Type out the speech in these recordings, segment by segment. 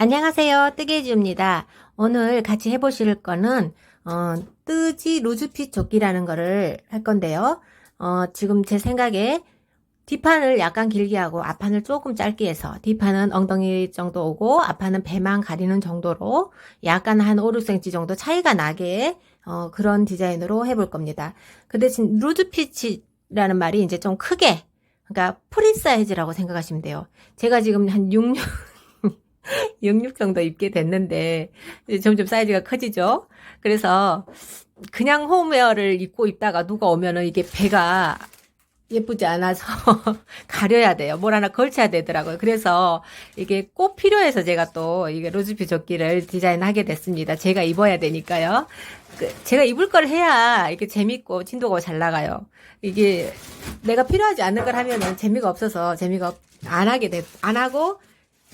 안녕하세요. 뜨개지입니다. 오늘 같이 해보실 거는 어, 뜨지 루즈핏 조끼라는 거를 할 건데요. 어, 지금 제 생각에 뒷판을 약간 길게 하고 앞판을 조금 짧게 해서 뒷판은 엉덩이 정도 오고 앞판은 배만 가리는 정도로 약간 한 5, 6cm 정도 차이가 나게 어, 그런 디자인으로 해볼 겁니다. 그 대신 루즈핏이라는 말이 이제 좀 크게 그러니까 프리 사이즈라고 생각하시면 돼요. 제가 지금 한 6, 66 정도 입게 됐는데 점점 사이즈가 커지죠. 그래서 그냥 홈웨어를 입고 있다가 누가 오면은 이게 배가 예쁘지 않아서 가려야 돼요. 뭘 하나 걸쳐야 되더라고요. 그래서 이게 꼭 필요해서 제가 또 이게 로즈피 조끼를 디자인하게 됐습니다. 제가 입어야 되니까요. 그 제가 입을 걸 해야 이게 재밌고 진도가 잘 나가요. 이게 내가 필요하지 않는 걸 하면은 재미가 없어서 재미가 안 하게 돼, 안 하고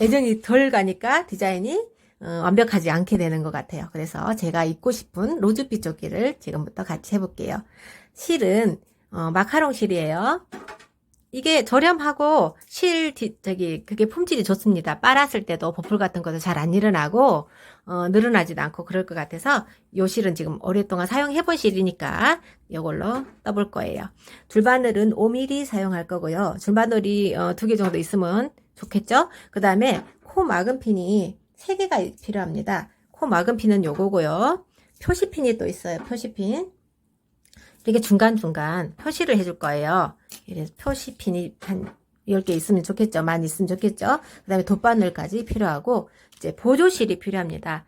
애정이 덜 가니까 디자인이 어, 완벽하지 않게 되는 것 같아요. 그래서 제가 입고 싶은 로즈빛 조끼를 지금부터 같이 해볼게요. 실은 어, 마카롱 실이에요. 이게 저렴하고 실 뒤- 저기 그게 품질이 좋습니다. 빨았을 때도 보풀 같은 것도 잘 안 일어나고 어, 늘어나지도 않고 그럴 것 같아서 요 실은 지금 오랫동안 사용해본 실이니까 이걸로 떠볼 거예요. 줄바늘은 5mm 사용할 거고요. 줄바늘이 어, 두 개 정도 있으면 좋겠죠? 그 다음에 코 막은 핀이 3개가 필요합니다. 코 막은 핀은 요거고요. 표시핀이 또 있어요. 표시핀. 이렇게 중간중간 표시를 해줄 거예요. 이래서 표시핀이 한 10개 있으면 좋겠죠. 많이 있으면 좋겠죠. 그 다음에 돗바늘까지 필요하고, 이제 보조실이 필요합니다.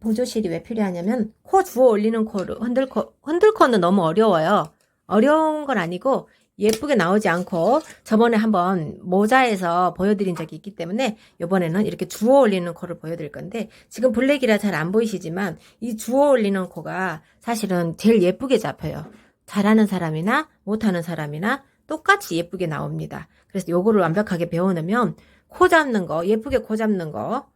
보조실이 왜 필요하냐면, 코 주워 올리는 코를, 흔들코, 흔들코는 너무 어려워요. 어려운 건 아니고, 예쁘게 나오지 않고, 저번에 한번 모자에서 보여드린 적이 있기 때문에, 이번에는 이렇게 주워 올리는 코를 보여드릴 건데, 지금 블랙이라 잘 안 보이시지만, 이 주워 올리는 코가 사실은 제일 예쁘게 잡혀요. 잘하는 사람이나 못하는 사람이나 똑같이 예쁘게 나옵니다. 그래서 요거를 완벽하게 배워놓으면 코 잡는 거, 예쁘게 코 잡는 거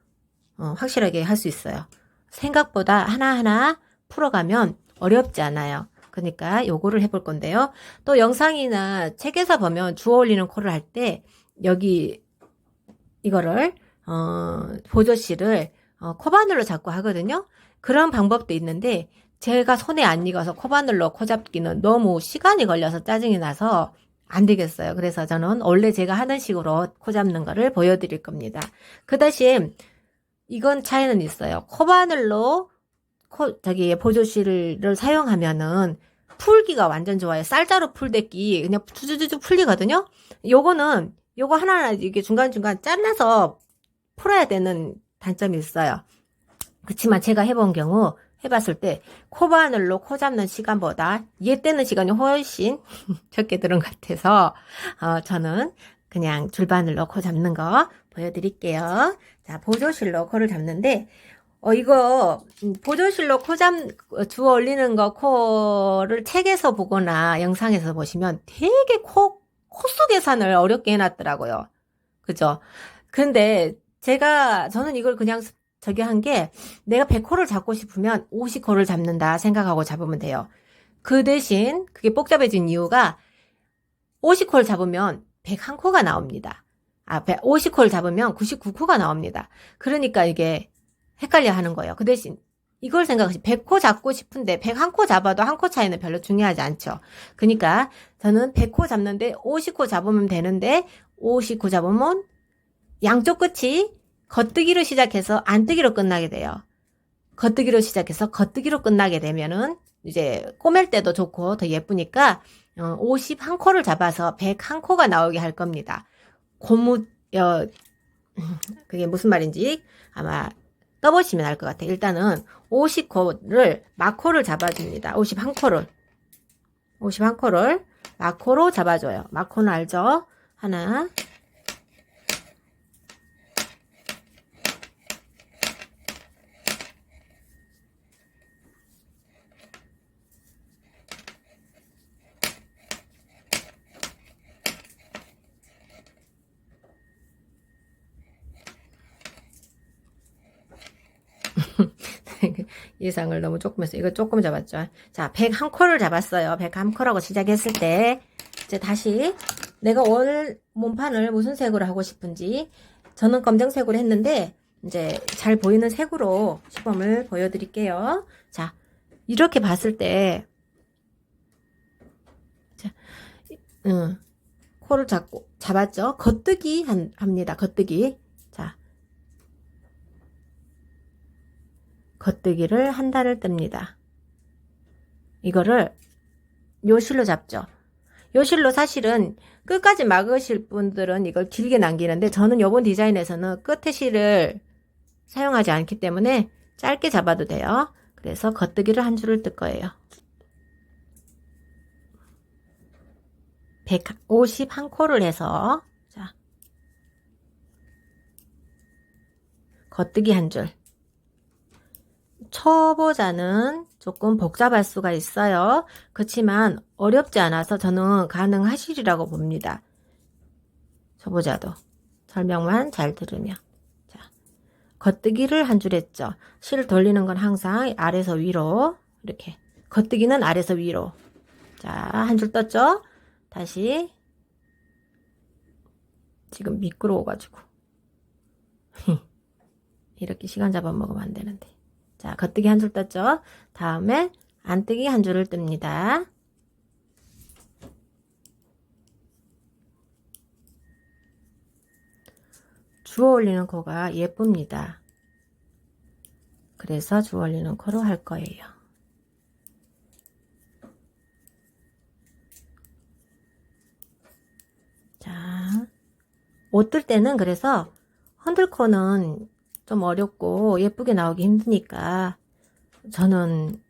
어, 확실하게 할 수 있어요. 생각보다 하나하나 풀어가면 어렵지 않아요. 그러니까 요거를 해볼 건데요. 또 영상이나 책에서 보면 주워 올리는 코를 할 때 여기 이거를 어, 보조실을 어, 코바늘로 잡고 하거든요. 그런 방법도 있는데 제가 손에 안 익어서 코바늘로 코 잡기는 너무 시간이 걸려서 짜증이 나서 안 되겠어요. 그래서 저는 원래 제가 하는 식으로 코 잡는 거를 보여드릴 겁니다. 그 대신 이건 차이는 있어요. 코바늘로 코, 저기 보조실을 사용하면은 풀기가 완전 좋아요. 쌀자루 풀대기 그냥 주주주주 풀리거든요. 요거는 요거 하나하나 이게 중간중간 잘라서 풀어야 되는 단점이 있어요. 그렇지만 제가 해본 경우 해봤을 때 코바늘로 코 잡는 시간보다 얘 떼는 시간이 훨씬 적게 들은 것 같아서 어, 저는 그냥 줄바늘로 코 잡는 거 보여드릴게요. 자 보조실로 코를 잡는데 어 이거 음, 보조실로 코잡 주워 올리는 거 코를 책에서 보거나 영상에서 보시면 되게 코 코수 계산을 어렵게 해놨더라고요. 그죠? 근데 제가 저는 이걸 그냥 저기 한 게 내가 100코를 잡고 싶으면 50코를 잡는다 생각하고 잡으면 돼요. 그 대신 그게 복잡해진 이유가 50코를 잡으면 101코가 나옵니다. 아, 50코를 잡으면 99코가 나옵니다. 그러니까 이게 헷갈려 하는 거예요. 그 대신 이걸 생각하시 100코 잡고 싶은데 101코 잡아도 한 코 차이는 별로 중요하지 않죠. 그러니까 저는 100코 잡는데 50코 잡으면 되는데 50코 잡으면 양쪽 끝이 겉뜨기로 시작해서 안뜨기로 끝나게 돼요. 겉뜨기로 시작해서 겉뜨기로 끝나게 되면은 이제 꼬맬 때도 좋고 더 예쁘니까 어, 51코를 잡아서 101코가 나오게 할 겁니다. 고무 어, 그게 무슨 말인지 아마 떠보시면 알 것 같아요. 일단은 50코를 마코를 잡아줍니다. 51코를 51코를 마코로 잡아줘요. 마코는 알죠? 하나 예상을 너무 조금 했어요. 이거 조금 잡았죠. 자, 101코를 잡았어요. 101코라고 시작했을 때, 이제 다시 내가 월 몸판을 무슨 색으로 하고 싶은지, 저는 검정색으로 했는데, 이제 잘 보이는 색으로 시범을 보여드릴게요. 자, 이렇게 봤을 때, 자, 응, 코를 잡고, 잡았죠? 겉뜨기 한- 합니다. 겉뜨기. 겉뜨기를 한 달을 뜹니다. 이거를 요실로 잡죠. 요실로 사실은 끝까지 막으실 분들은 이걸 길게 남기는데 저는 요번 디자인에서는 끝에 실을 사용하지 않기 때문에 짧게 잡아도 돼요. 그래서 겉뜨기를 한 줄을 뜰 거예요. 151코를 해서 자 겉뜨기 한 줄. 초보자는 조금 복잡할 수가 있어요. 그렇지만 어렵지 않아서 저는 가능하시리라고 봅니다. 초보자도 설명만 잘 들으면 자 겉뜨기를 한 줄 했죠. 실 돌리는 건 항상 아래서 위로 이렇게 겉뜨기는 아래서 위로 자 한 줄 떴죠. 다시 지금 미끄러워가지고 이렇게 시간 잡아먹으면 안 되는데 자, 겉뜨기 한 줄 떴죠? 다음에 안뜨기 한 줄을 뜹니다. 주워 올리는 코가 예쁩니다. 그래서 주워 올리는 코로 할 거예요. 자, 옷 뜰 때는 그래서 헌들코는 좀 어렵고 예쁘게 나오기 힘드니까 저는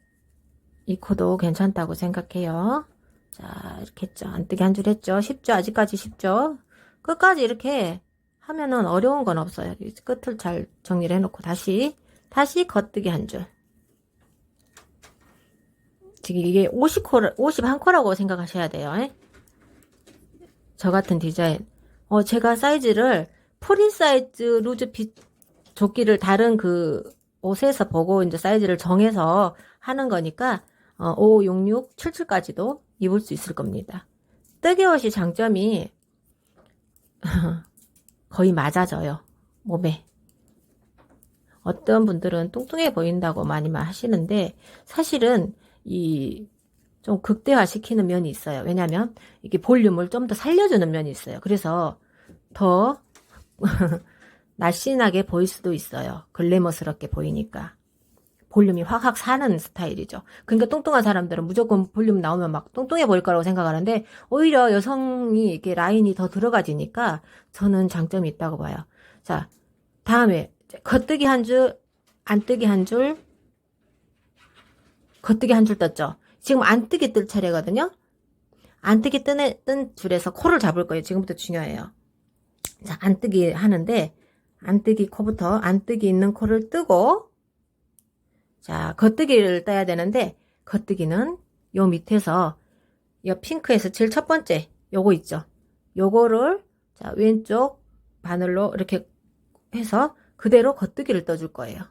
이 코도 괜찮다고 생각해요. 자, 이렇게 했죠. 안뜨기 한 줄 했죠. 쉽죠? 아직까지 쉽죠? 끝까지 이렇게 하면은 어려운 건 없어요. 이 끝을 잘 정리를 해놓고 다시, 다시 겉뜨기 한 줄. 지금 이게 50코, 51코라고 생각하셔야 돼요. 에? 저 같은 디자인. 어, 제가 사이즈를 프리 사이즈 루즈 핏 조끼를 다른 그 옷에서 보고 이제 사이즈를 정해서 하는 거니까 어, 5, 6, 6, 7, 7까지도 입을 수 있을 겁니다. 뜨개 옷이 장점이 거의 맞아져요. 몸에. 어떤 분들은 뚱뚱해 보인다고 많이 하시는데 사실은 이 좀 극대화 시키는 면이 있어요. 왜냐하면 이게 볼륨을 좀 더 살려주는 면이 있어요. 그래서 더 날씬하게 보일 수도 있어요. 글래머스럽게 보이니까. 볼륨이 확확 사는 스타일이죠. 그러니까 뚱뚱한 사람들은 무조건 볼륨 나오면 막 뚱뚱해 보일 거라고 생각하는데 오히려 여성이 이렇게 라인이 더 들어가지니까 저는 장점이 있다고 봐요. 자, 다음에 겉뜨기 한 줄, 안 뜨기 한 줄, 겉뜨기 한 줄 떴죠. 지금 안 뜨기 뜰 차례거든요. 안 뜨기 뜬, 뜬 줄에서 코를 잡을 거예요. 지금부터 중요해요. 자, 안 뜨기 하는데 안뜨기 코부터 안뜨기 있는 코를 뜨고 자 겉뜨기를 떠야 되는데 겉뜨기는 요 밑에서 요 핑크에서 제일 첫 번째 요거 있죠? 요거를 자 왼쪽 바늘로 이렇게 해서 그대로 겉뜨기를 떠줄 거예요.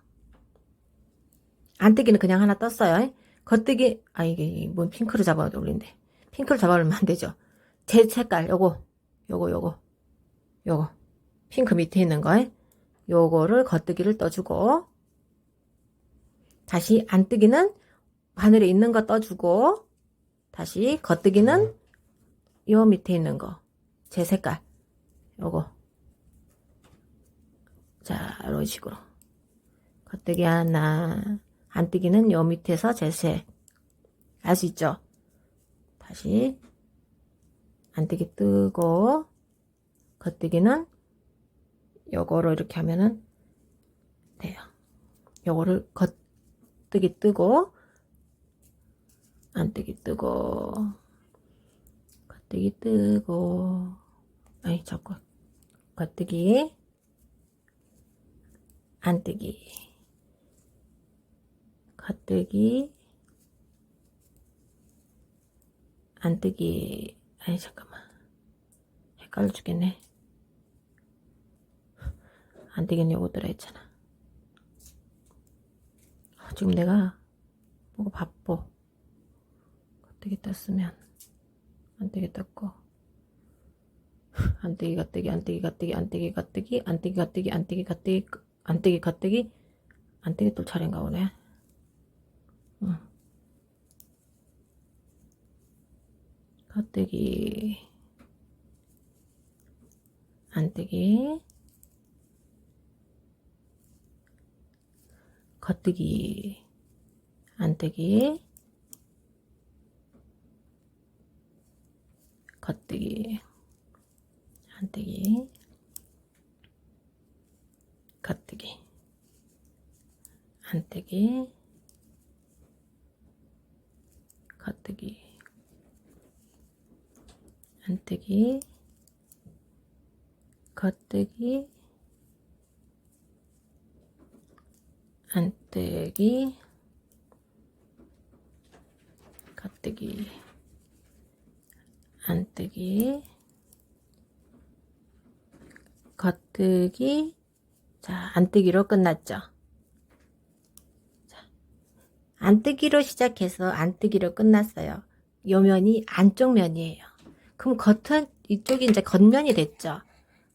안뜨기는 그냥 하나 떴어요. 겉뜨기 아 이게 뭔 핑크를 잡아 올린데 핑크를 잡아 올리면 안 되죠? 제 색깔 요거 요거 요거 요거. 핑크 밑에 있는 거에 요거를 겉뜨기를 떠주고 다시 안뜨기는 바늘에 있는 거 떠주고 다시 겉뜨기는 요 밑에 있는 거 제 색깔 요거. 자 이런 식으로. 겉뜨기 하나 안뜨기는 요 밑에서 제색. 알 수 있죠? 다시 안뜨기 뜨고 겉뜨기는 요거를 이렇게 하면은 돼요. 요거를 겉뜨기 뜨고 안뜨기 뜨고 겉뜨기 뜨고 아니 자꾸 겉뜨기 안뜨기 겉뜨기 안뜨기. 아니 잠깐만. 헷갈려 죽겠네 안 되겠냐고 들어 했잖아. 아, 지금 내가 뭐가 바빠. 겉뜨기 떴으면 안뜨기 떴고 안뜨기 겉뜨기 안뜨기 겉뜨기 안뜨기 겉뜨기 안뜨기 겉뜨기 안뜨기 겉뜨기 안뜨기, 겉뜨기, 안뜨기 또 차례인가 보네. 응. 겉뜨기, 안뜨기, 겉뜨기, 안뜨기, 겉뜨기, 안뜨기, 겉뜨기, 안뜨기, 겉뜨기, 안뜨기, 겉뜨기, 안뜨기, 겉뜨기, 안뜨기, 겉뜨기, 자, 안뜨기로 끝났죠. 자, 안뜨기로 시작해서 안뜨기로 끝났어요. 요 면이 안쪽 면이에요. 그럼 겉은 이쪽이 이제 겉면이 됐죠.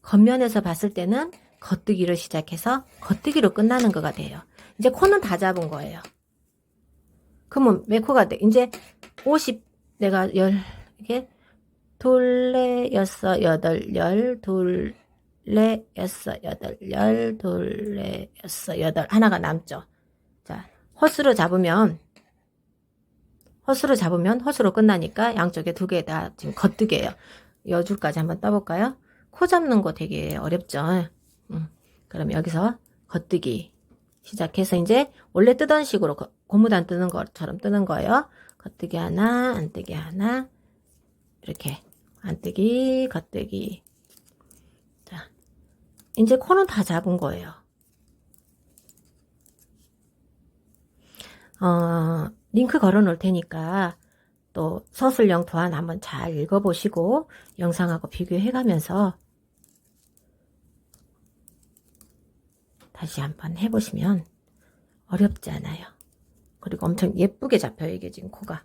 겉면에서 봤을 때는 겉뜨기로 시작해서 겉뜨기로 끝나는 거가 돼요. 이제 코는 다 잡은 거예요. 그러면 몇 코가 돼? 이제 50 내가 열 이게 둘레 여섯 여덟 열 둘레 여섯 여덟 열 둘레 여섯 여덟 하나가 남죠. 자 허스로 잡으면 허스로 잡으면 허스로 끝나니까 양쪽에 두 개 다 지금 겉뜨기예요. 여줄까지 한번 떠볼까요? 코 잡는 거 되게 어렵죠. 음, 그럼 여기서 겉뜨기 시작해서 이제 원래 뜨던 식으로 거- 고무단 뜨는 것처럼 뜨는 거예요. 겉뜨기 하나, 안뜨기 하나, 이렇게 안뜨기, 겉뜨기. 자, 이제 코는 다 잡은 거예요. 어, 링크 걸어 놓을 테니까 또 서술형 도안 한번 잘 읽어보시고 영상하고 비교해 가면서 다시 한번 해보시면 어렵지 않아요. 그리고 엄청 예쁘게 잡혀요, 이게 지금 코가.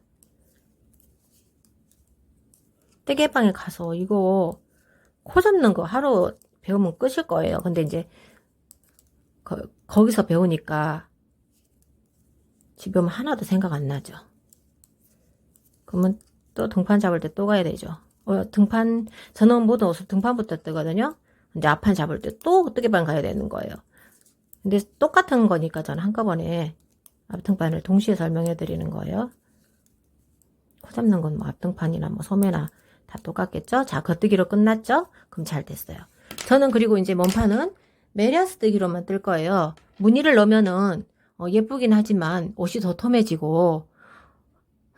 떼개방에 가서 이거 코 잡는 거 하루 배우면 끝일 거예요. 근데 이제 거, 거기서 배우니까 집에 오면 하나도 생각 안 나죠. 그러면 또 등판 잡을 때 또 가야 되죠. 어, 등판, 저는 모든 옷을 등판부터 뜨거든요. 근데 앞판 잡을 때 또 뜨개방 가야 되는 거예요. 근데 똑같은 거니까 저는 한꺼번에 앞등판을 동시에 설명해 드리는 거예요. 코 잡는 건 뭐 앞등판이나 뭐 소매나 다 똑같겠죠? 자, 겉뜨기로 끝났죠? 그럼 잘 됐어요. 저는 그리고 이제 몸판은 메리아스 뜨기로만 뜰 거예요. 무늬를 넣으면은 어, 예쁘긴 하지만 옷이 도톰해지고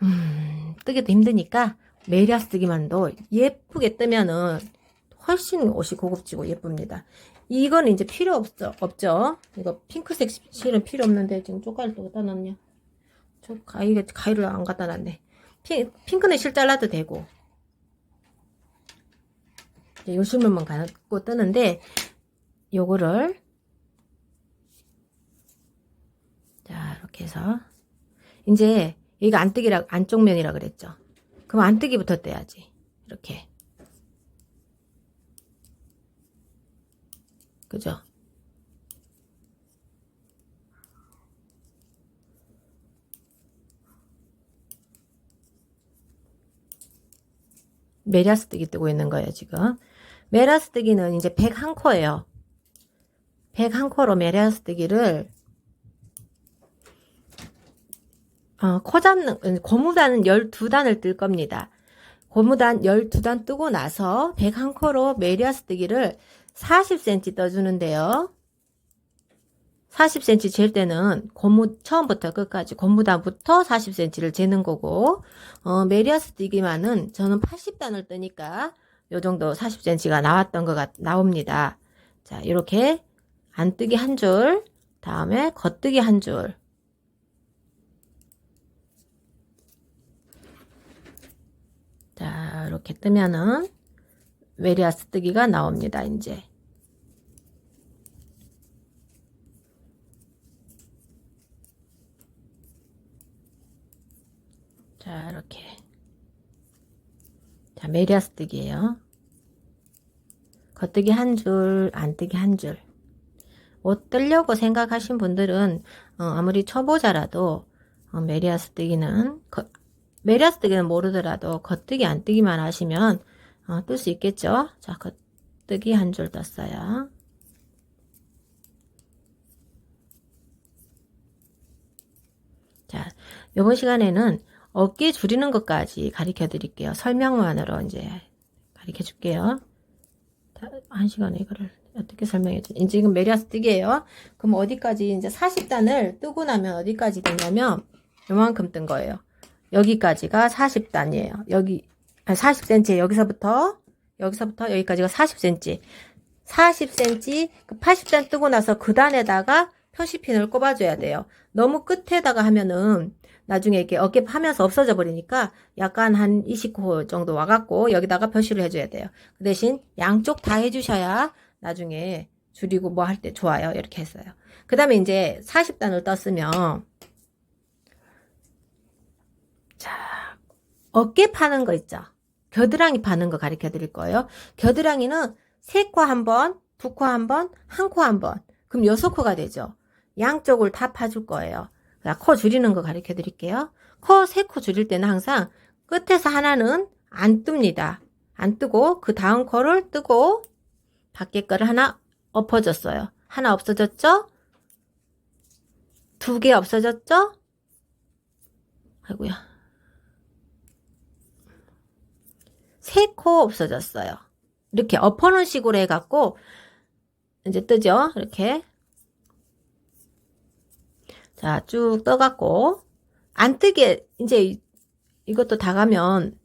음, 뜨기도 힘드니까 메리아스 뜨기만도 예쁘게 뜨면은 훨씬 옷이 고급지고 예쁩니다. 이거는 이제 필요 없죠. 없죠. 이거 핑크색 실은 필요 없는데 지금 쪽가루 또 갖다 놨냐? 저 가위가 가위를 안 갖다 놨네. 핑, 핑크는 실 잘라도 되고. 이제 요 실물만 갖고 뜨는데 요거를 자 이렇게 해서 이제 얘가 안뜨기라 안쪽 면이라 그랬죠. 그럼 안뜨기부터 떼야지. 이렇게. 그죠? 메라스 뜨기 뜨고 있는 거예요, 지금. 메라스 뜨기는 이제 101코예요. 101코로 메라스 뜨기를 어, 코 잡는, 고무단은 12단을 뜰 겁니다. 고무단 12단 뜨고 나서 101코로 메리아스 뜨기를 40cm 떠주는데요. 40cm 잴 때는 고무 처음부터 끝까지 고무단부터 40cm를 재는 거고 어, 메리아스 뛰기만은 저는 80단을 뜨니까 요 정도 40cm가 나왔던 거가 나옵니다. 자 이렇게 안뜨기 한 줄, 다음에 겉뜨기 한 줄. 자 이렇게 뜨면은 메리아스 뜨기가 나옵니다. 이제. 자, 이렇게. 자, 메리아스 뜨기예요. 겉뜨기 한 줄, 안뜨기 한 줄. 옷 뜨려고 생각하신 분들은 어, 아무리 초보자라도 어, 메리아스 뜨기는 거- 메리아스 뜨기는 모르더라도 겉뜨기 안 뜨기만 하시면 어, 뜰 수 있겠죠. 자, 겉뜨기 한 줄 떴어요. 자, 이번 시간에는 어깨 줄이는 것까지 가르쳐 드릴게요. 설명만으로 이제 가르쳐 줄게요. 다- 한 시간에 이거를 어떻게 설명해 주 이제 지금 메리아스 뜨기예요. 그럼 어디까지 이제 40단을 뜨고 나면 어디까지 되냐면 요만큼 뜬 거예요. 여기까지가 40단이에요. 여기 40cm 여기서부터 여기서부터 여기까지가 40cm. 40cm 그 80단 뜨고 나서 그 단에다가 표시핀을 꼽아줘야 돼요. 너무 끝에다가 하면은 나중에 이렇게 어깨 파면서 없어져 버리니까 약간 한 20호 정도 와갖고 여기다가 표시를 해줘야 돼요. 그 대신 양쪽 다 해주셔야 나중에 줄이고 뭐 할 때 좋아요. 이렇게 했어요. 그 다음에 이제 40단을 떴으면 자 어깨 파는 거 있죠. 겨드랑이 파는 거 가르쳐 드릴 거예요. 겨드랑이는 세코한 번, 두 코 한 번, 한 코 한 번. 그럼 여섯 코가 되죠. 양쪽을 다 파줄 거예요. 자, 코 줄이는 거 가르쳐 드릴게요. 코 세 코 줄일 때는 항상 끝에서 하나는 안 뜹니다. 안 뜨고 그 다음 코를 뜨고 밖에 거를 하나 엎어졌어요. 하나 없어졌죠? 두 개 없어졌죠? 아이고야. 세 코 없어졌어요. 이렇게 엎어놓은 식으로 해갖고 이제 뜨죠. 이렇게 자 쭉 떠갖고 안 뜨게 이제 이- 이것도 다 가면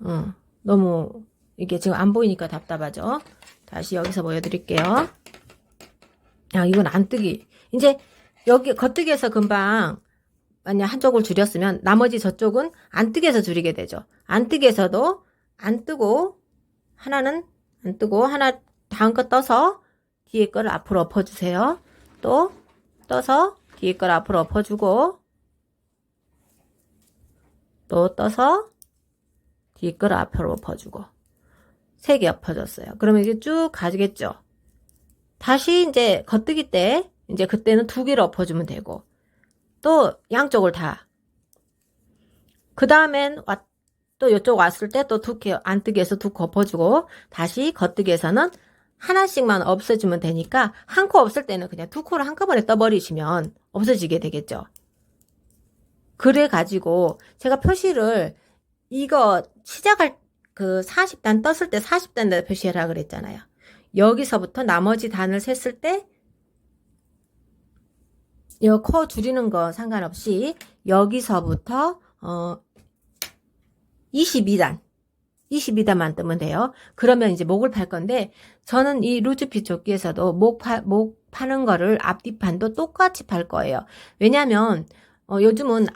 어, 너무 이게 지금 안 보이니까 답답하죠. 다시 여기서 보여드릴게요. 아 이건 안 뜨기. 이제 여기 겉뜨기에서 금방 만약 한쪽을 줄였으면 나머지 저쪽은 안 뜨게서 줄이게 되죠. 안 뜨게서도 안 뜨고 하나는 안 뜨고 하나 다음 거 떠서 뒤에 거를 앞으로 엎어주세요. 또 떠서 뒤에 걸 앞으로 엎어주고 또 떠서 뒤에 걸 앞으로 엎어주고 세 개 엎어졌어요. 그러면 이게 쭉 가지겠죠. 다시 이제 겉뜨기 때 이제 그때는 두 개를 엎어주면 되고 또 양쪽을 다. 그 다음엔 왔, 또 이쪽 왔을 때 또 두 개, 안뜨기에서 두 코 엎어주고 다시 겉뜨기에서는 하나씩만 없애주면 되니까 한 코 없을 때는 그냥 두 코를 한꺼번에 떠버리시면 없어지게 되겠죠. 그래 가지고 제가 표시를 이거 시작할 그 40단 떴을 때 40단에다 표시해라 그랬잖아요. 여기서부터 나머지 단을 셌을 때요코 줄이는 거 상관없이 여기서부터 어 22단 22단만 뜨면 돼요. 그러면 이제 목을 팔 건데 저는 이 루즈핏 조끼에서도 목, 파, 목 파는 거를 앞뒤판도 똑같이 팔 거예요. 왜냐면 어, 요즘은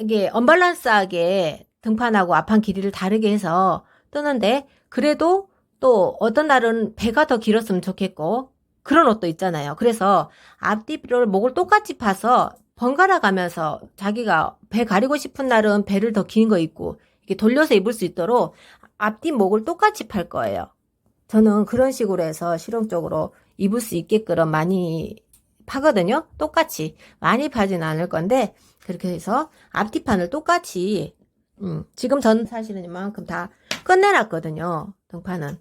이게 언밸런스하게 등판하고 앞판 길이를 다르게 해서 뜨는데 그래도 또 어떤 날은 배가 더 길었으면 좋겠고 그런 옷도 있잖아요. 그래서 앞뒤를 목을 똑같이 파서 번갈아 가면서 자기가 배 가리고 싶은 날은 배를 더 긴 거 입고 이렇게 돌려서 입을 수 있도록 앞뒤 목을 똑같이 팔 거예요. 저는 그런 식으로 해서 실용적으로 입을 수 있게끔 많이 파거든요. 똑같이 많이 파진 않을 건데 그렇게 해서 앞뒤판을 똑같이 음, 지금 전 사실은 이만큼 다 끝내놨거든요. 등판은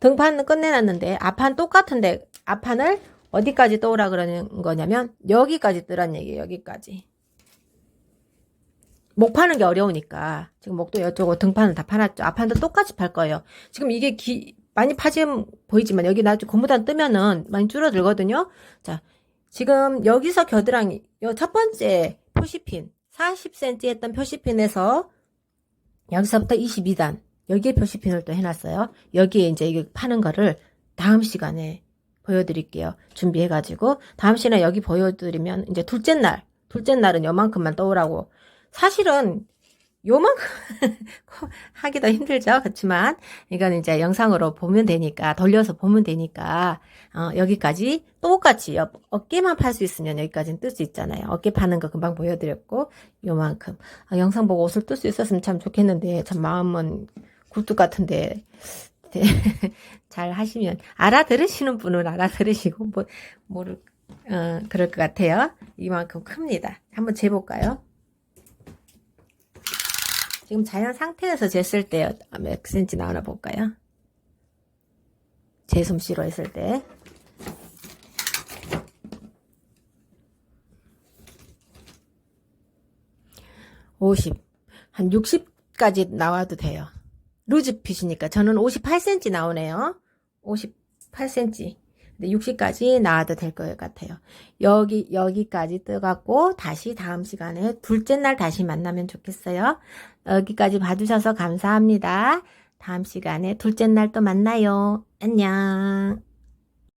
등판은 끝내놨는데 앞판 똑같은데 앞판을 어디까지 떠오라 그러는 거냐면 여기까지 뜨란 얘기예요. 여기까지. 목 파는 게 어려우니까 지금 목도 이쪽으로 등판은 다 파놨죠. 앞판도 똑같이 팔 거예요. 지금 이게 기, 많이 파지면 보이지만 여기 나중에 고무단 뜨면은 많이 줄어들거든요. 자, 지금 여기서 겨드랑이 요 첫 번째 표시핀 40cm 했던 표시핀에서 여기서부터 22단 여기에 표시핀을 또 해놨어요. 여기에 이제 이거 파는 거를 다음 시간에 보여드릴게요. 준비해가지고 다음 시간에 여기 보여드리면 이제 둘째 날 둘째 날은 요만큼만 떠오라고 사실은 요만큼 하기도 힘들죠. 그렇지만 이건 이제 영상으로 보면 되니까 돌려서 보면 되니까 어, 여기까지 똑같이 옆, 어깨만 팔 수 있으면 여기까지는 뜰 수 있잖아요. 어깨 파는 거 금방 보여드렸고 요만큼 아, 영상 보고 옷을 뜰 수 있었으면 참 좋겠는데 참 마음은 굴뚝 같은데 네, 잘 하시면 알아들으시는 분은 알아들으시고 뭐 모를 어, 그럴 것 같아요. 이만큼 큽니다. 한번 재볼까요? 지금 자연 상태에서 쟀을 때몇 센치 나오나 볼까요? 제 솜씨로 했을 때. 오십, 한 60까지 나와도 돼요. 루즈핏이니까 저는 58cm 나오네요. 58cm. 근데 60까지 나와도 될 것 같아요. 여기 여기까지 떠갖고 다시 다음 시간에 둘째 날 다시 만나면 좋겠어요. 여기까지 봐주셔서 감사합니다. 다음 시간에 둘째 날 또 만나요. 안녕.